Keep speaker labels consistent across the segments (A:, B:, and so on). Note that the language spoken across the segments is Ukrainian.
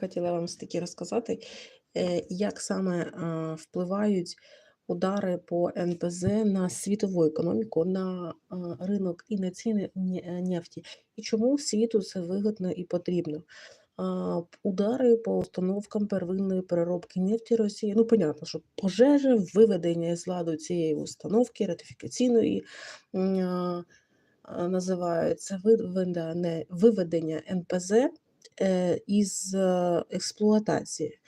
A: Хотіла вам таки розказати, е, як саме впливають удари по НПЗ на світову економіку, на ринок і на ціни е, нефті, і чому світу це вигідно і потрібно. Удари по установкам первинної переробки нефті Росії. Ну, понятно, що пожежа, виведення з ладу цієї установки ратифікаційної називається виведення, НПЗ із е, експлуатації.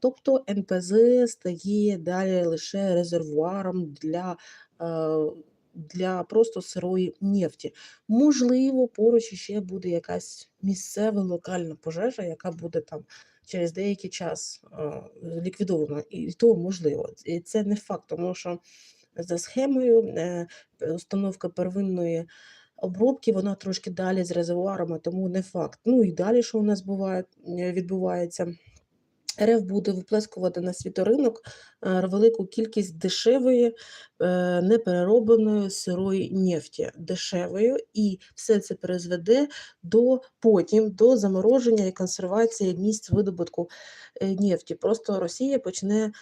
A: Тобто НПЗ стає далі лише резервуаром для, е, для просто сирої нефті. Можливо, поруч ще буде якась місцева локальна пожежа, яка буде там через деякий час е, ліквідована. І то можливо. І це не факт, тому що за схемою е, установка первинної обробки, вона трошки далі з резервуарами, тому не факт. Ну і далі, що у нас буває, е, відбувається. РФ буде виплескувати на світоринок е, велику кількість дешевої, е, непереробленої сирої нефті, дешевою, і все це призведе до потім до замороження і консервації місць видобутку е, нефті. Просто Росія почне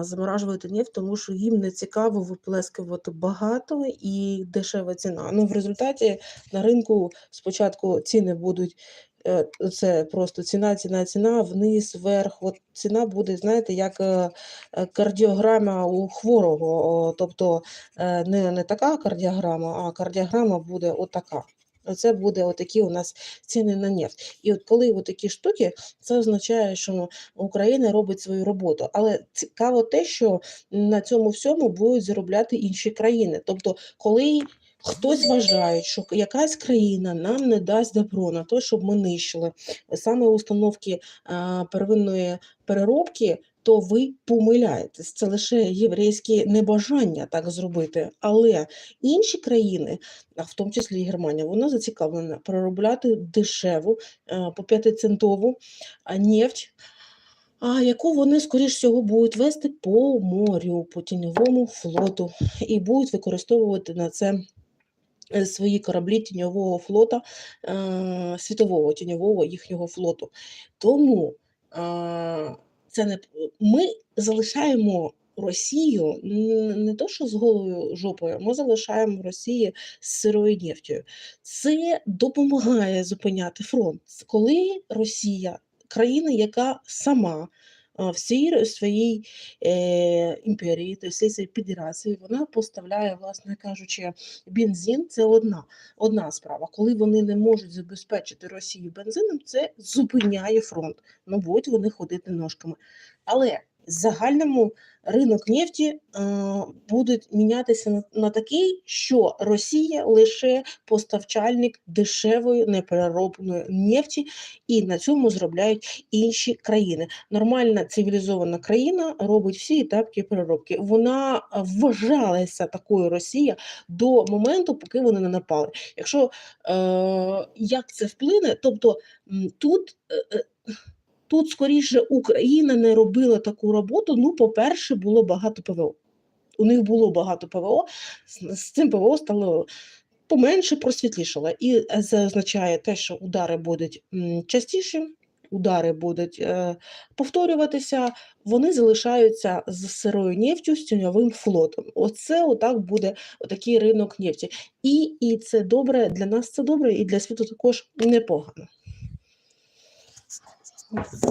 A: заморажувати нефть, тому що їм не цікаво виплескувати багато і дешева ціна. Ну в результаті на ринку спочатку ціни будуть. Е, Це просто ціна, ціна, ціна, вниз, вверх. От ціна буде, знаєте, як е, е, кардіограма у хворого. Тобто не, не така кардіограма, а кардіограма буде отака. Оце буде отакі у нас ціни на нефть. І от коли отакі штуки, це означає, що Україна робить свою роботу. Але цікаво те, що на цьому всьому будуть заробляти інші країни. Тобто, коли хтось вважає, що якась країна нам не дасть добро на те, щоб ми нищили саме установки а, первинної переробки. То ви помиляєтесь, це лише єврейське небажання так зробити. Але інші країни, а в тому числі і Германія, вона зацікавлена переробляти дешеву е, по п'ятицентову нефть, а яку вони, скоріш всього, будуть вести по морю, по тіньовому флоту, і будуть використовувати на це е, свої кораблі тіньового флота, е, світового тіньового їхнього флоту. Тому це не ми залишаємо. Росію не то, що з голою жопою, ми залишаємо Росії з сирою нефтю. Це допомагає зупиняти фронт. Коли Росія, країна, яка сама всій своїй е, імперії, то всій цій федерації, вона поставляє, власне кажучи, бензин це одна, одна справа. Коли вони не можуть забезпечити Росію бензином, це зупиняє фронт. Ну, будь вони ходити ножками. Але загальному ринок нефті е, буде мінятися на, такий, що Росія лише поставчальник дешевої непереробленої нефті, і на цьому зробляють інші країни. Нормальна цивілізована країна робить всі етапки переробки. Вона вважалася такою Росія до моменту, поки вони не напали. Якщо е, як це вплине, тобто тут. е, е, Тут скоріше Україна не робила таку роботу. Ну, по-перше, було багато ПВО. У них було багато ПВО, з, цим ПВО стало поменше, просвітлішало. І це означає те, що удари будуть частіші, удари будуть е, повторюватися, вони залишаються з сирою нефтю, з тіньовим флотом. Оце отак буде отакий ринок нефті. І, і це добре для нас це добре, і для світу також непогано. 嗯。